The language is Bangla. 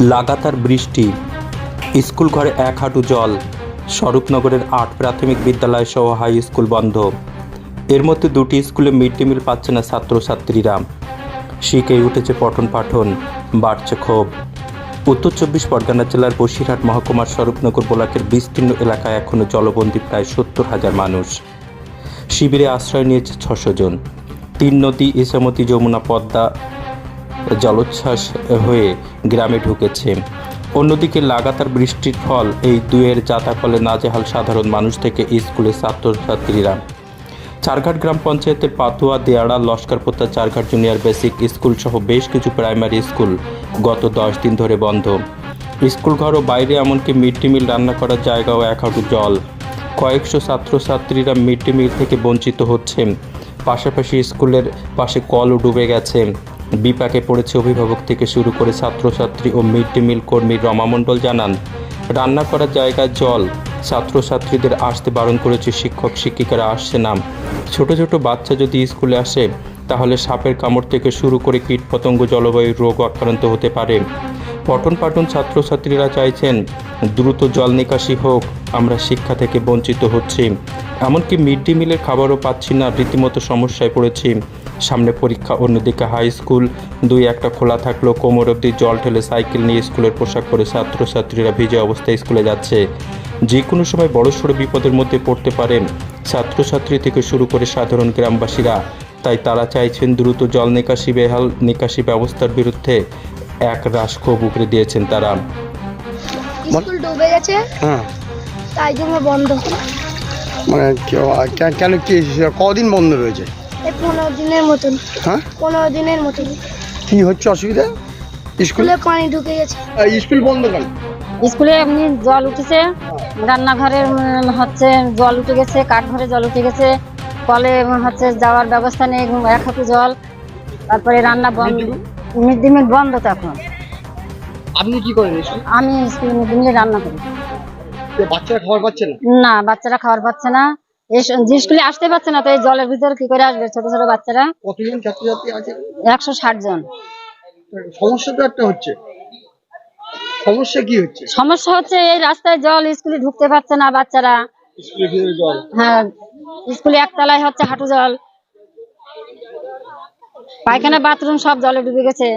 লাগাতার বৃষ্টি, স্কুল ঘরে এক হাঁটু জল, স্বরূপনগরের আট প্রাথমিক বিদ্যালয় সহ হাই স্কুল বন্ধ। এর মধ্যে দুটি স্কুলে মিড ডে মিল পাচ্ছে না ছাত্রছাত্রীরা। শিখে উঠেছে পঠন পাঠন, বাড়ছে ক্ষোভ। উত্তর চব্বিশ পরগনা জেলার বসিরহাট মহকুমার স্বরূপনগর ব্লকের বিস্তীর্ণ এলাকায় এখনও জলবন্দী প্রায় সত্তর হাজার মানুষ। শিবিরে আশ্রয় নিয়েছে ছশো জন। তিন নদী ইসামতি যমুনা, পদ্মা জলোচ্ছ্বাস হয়ে গ্রামে ঢুকেছে। অন্যদিকে লাগাতার বৃষ্টির ফল এই দুয়ের যাতাকলে নাজেহাল সাধারণ মানুষ থেকে স্কুলের ছাত্রছাত্রীরা। চারঘাট গ্রাম পঞ্চায়েতের Patua, Deyara, Laskarpota, Charghat junior basic school সহ বেশ কিছু প্রাইমারি স্কুল গত দশ দিন ধরে বন্ধ। স্কুল ঘর ও বাইরে এমনকি মিড ডে মিল রান্না করার জায়গাও এক হাঁটু জল। কয়েকশো ছাত্রছাত্রীরা মিড ডে মিল থেকে বঞ্চিত হচ্ছেন পাশাপাশি স্কুলের পাশে কলও ডুবে গেছে। বিপাকে পড়েছে অভিভাবক থেকে শুরু করে ছাত্রছাত্রী ও মিড ডে মিল কর্মী রমা মণ্ডল জানান, রান্না করার জায়গায় জল, ছাত্রছাত্রীদের আসতে বারণ করেছে শিক্ষক, শিক্ষিকারা আসছে না। ছোট ছোট বাচ্চা যদি স্কুলে আসে, তাহলে সাপের কামড় থেকে শুরু করে কীটপতঙ্গ, জলবায়ুর রোগ আক্রান্ত হতে পারে। পঠন পাঠন ছাত্রছাত্রীরা চাইছেন, দ্রুত জল নিকাশি হোক, আমরা শিক্ষা থেকে বঞ্চিত হচ্ছি। এমনকি মিড ডে মিলের খাবারও পাচ্ছি না, রীতিমতো সমস্যায় পড়েছি। সামনে পরীক্ষা অন্যদিকে হাই স্কুল দুই একটা খোলা থাকলেও কোমর অবধি জল ঠেলে সাইকেল নিয়ে স্কুলের পোশাক পরে ছাত্রছাত্রীরা ভিজে অবস্থায় স্কুলে যাচ্ছে। যে কোনো সময় বড়সড় বিপদের মধ্যে পড়তে পারেন ছাত্রছাত্রী থেকে শুরু করে সাধারণ গ্রামবাসীরা। তাই তারা চাইছেন দ্রুত জল নিকাশি বেহাল নিকাশি ব্যবস্থার বিরুদ্ধে এক রাশ ক্ষোভ উগরে দিয়েছেন তারা। ডুবে গেছে। হ্যাঁ। তাই জন্য বন্ধ। মানে কেন কি কদিন বন্ধ রয়েছে? পনেরো দিনের মতন। হ্যাঁ? পনেরো দিনের মতন। কি হচ্ছে অসুবিধা? স্কুলে? পানি ঢুকে গেছে। স্কুল বন্ধ কেন? স্কুলে এমনি জল উঠেছে। রান্নাঘরে হচ্ছে জল উঠে গেছে কাঠঘরে জল উঠে গেছে। কলে হচ্ছে যাওয়ার ব্যবস্থা নেই এক হাতে জল। তারপরে রান্না বন্ধ মিড ডে মিল? বন্ধ তখন আপনি কি করেন আমি স্কুলে মিড ডে মিলে রান্না করি। বাচ্চারা খাবার পাচ্ছে না? না বাচ্চারা খাবার পাচ্ছে না। স্কুলে আসতে পারছে না তো এই জলের ভিতরে কি করে আসবে ছোট ছোট বাচ্চারা? কতজন ছাত্রছাত্রী আছে? একশো ষাট জন। সমস্যা তো একটা হচ্ছে। সমস্যা কি হচ্ছে? সমস্যা হচ্ছে এই রাস্তায় জল স্কুলে ঢুকতে পারছে না বাচ্চারা। হ্যাঁ স্কুলে একতলায় হচ্ছে হাঁটু জল। পায়খানা বাথরুম সব জলে ডুবে গেছে।